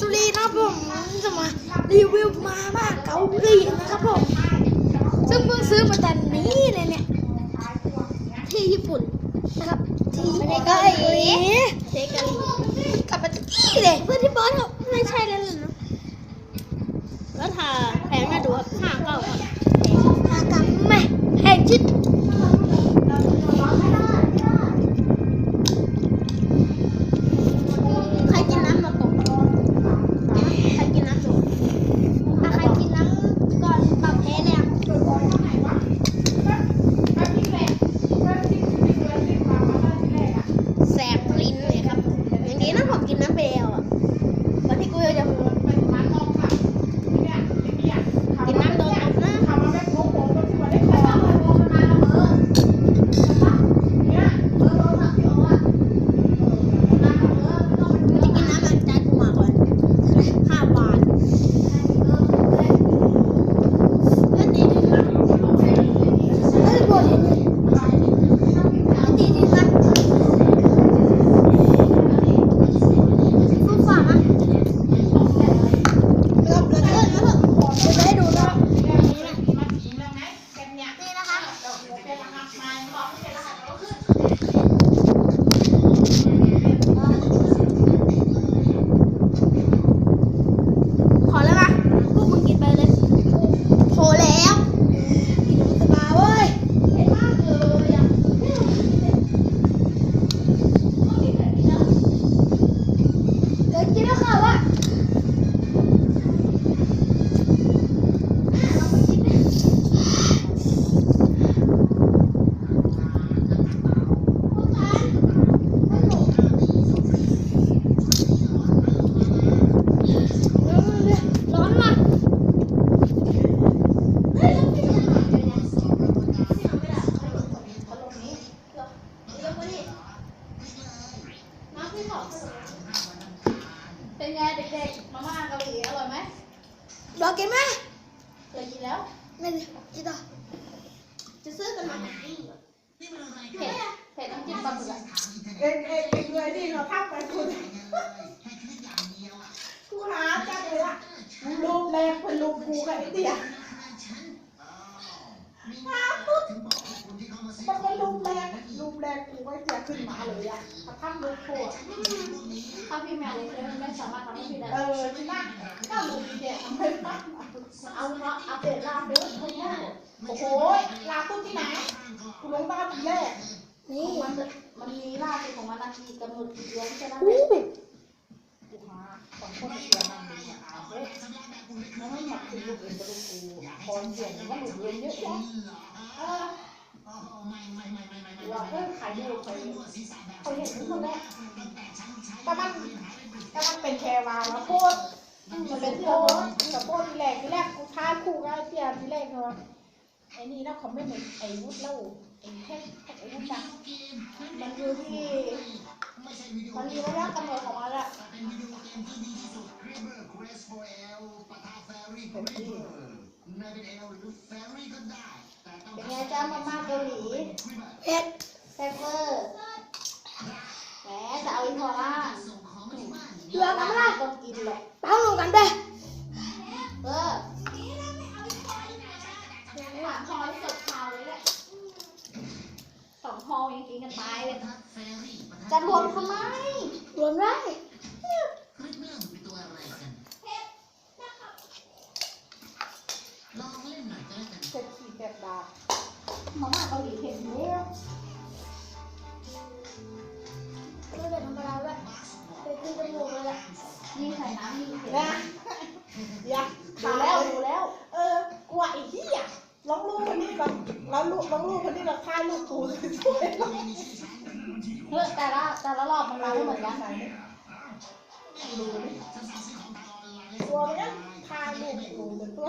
สวัสดีครับผมจะมารีวิวมาม่าเกาหลีนะครับผม ซึ่งเพิ่งซื้อมาแต่นี้เลยเนี่ย ที่ญี่ปุ่นนะครับที่ญี่ปุ่นเกาหลีเทกะลีกลับมาจากที่เลยเพื่อนที่บอสเขาไม่ใช่แล้วเหรอเนอะแล้วทาแพงน่าดูครับห้าเก้าครับ อากาศแม่แหงชิดใครกินน้ำมาตก ใครกินน้ำดู ถ้าใครกินน้ำก่อนปรับแพ้เนี่ย แสบลิ้นเลยครับอย่างนี้นะผมกินน้ำเบลอะวันที่กูจะกินน้ำโดนตบนะจะกินน้ำมันใจกูมากเลยห้าบาท เพื่อนดีดีนะเฮ้ยบอสเห็นดิดีดีนะฟุ้งฝ่ามั้ยแล้วแล้วแล้วแล้วจะให้ดูนะครับนี่นะคะขอแล้วนะพวกมึงกินไปเลย โทรแล้ว กินสบายเว้ย เดี๋ยวกินแล้วค่ะว่าร้อนว่ะ เป็นไงเด็กๆมาม่าเกาหลีอร่อยไหมรอกินไหมเคยกินแล้ว ไม่เลยกินต่อจะซื้อกันมาไหนเผ็ดเผ็ดน้ำจิ้มปลาหมึกอะเอ็งเอ็งเอ็งเลยที่เราทักไปคุณกูหาจังเลยอะรูปแรงเป็นรูปกูกับไอ้เดียหาปุ๊บมันก็รูปแรง รูปแรงกูไอ้เดียขึ้นมาเลยอะมาทำรูปกูอะถ้าพี่แมวเลยไม่สามารถทำให้พี่ได้เออที่นั่งก็รูปเดียทำให้ปั้นเอาเนาะอัปเดตลาเด้อเฮ้ยโอ้โหลาปุ๊บที่ไหนกูลงบ้านทีแรกนี่มันมันมีลาบของมันนาทีกำหนดกี่เดือนใช่ไหมกูหาสองคนเดียวนั่งดูอะเอาเว้ยแล้วไม่หมักเป็นรูปเอ็นเป็นรูปกูคอนเสียงว่ารูปเอ็นเยอะแยะ เออว่าเออขายดีกว่าใครเขาเห็นทุกคนแรกแต่มันแต่มันเป็นแควาแล้วโคตรมันเป็นโคตรกับโคตรที่แรกที่แรกกูท้าคู่กับไอ้เตียที่แรกเนาะไอ้นี่นะเขาไม่เหมือนไอ้วุฒิเล่าไอ้แค่ไอ้วุฒินะมันอยู่ที่มันมีระยะกำเนิดของมันอะเป็นที่ ไงจ้ามาม่าเกาหลีเผ็ดแซ่บเวอร์แหมจะเอาอีพอล่าเหลือกันไหมล่ะต้องกินหรอกตั้งลงกันไปเออหวานพอที่สุดคราวเลยแหละสองพอยังกินกันตายเลยจะรวมทำไมรวมได้ เจ็ ดขีดแบบดามาม่าเกาหลีเผ็ดเยอะไม่เป็นธรรมดาด้วยเป็นขึ้นจมูกเลยแหละนี่ใส่น้ำนี่เผ็ดนะอยากดูแล้วดูแล้ว เออกลัวไอ้ที่อะลองลูกคนนี้ก่อนแล้วลูกลองลูกคนนี้เราฆ่าลูกกูช่วยเราเฮ้ยแต่ละแต่ละรอบมันมาไม่เหมือนกันไหนดูดิตัวเนี้ยฆ่าลูกกูเป็นตัว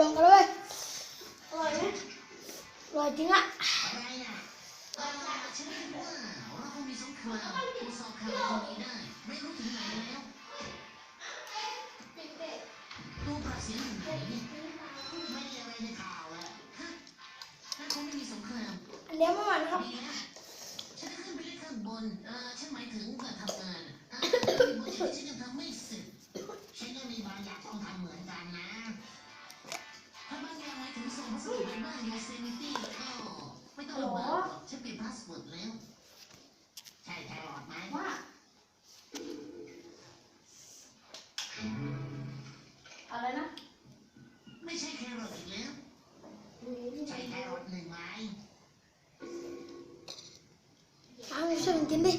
ลองกันเลยอร่อยไหมอร่อยจริงอะอันเดียวเมือนครับ ฉันขึ้นไปเล่นข้างบนเอะไรนะไม่ใช่แครอทอีกแล้วใช้แครอทหนึ่งไม้เอาไปช่วยกันกินดิ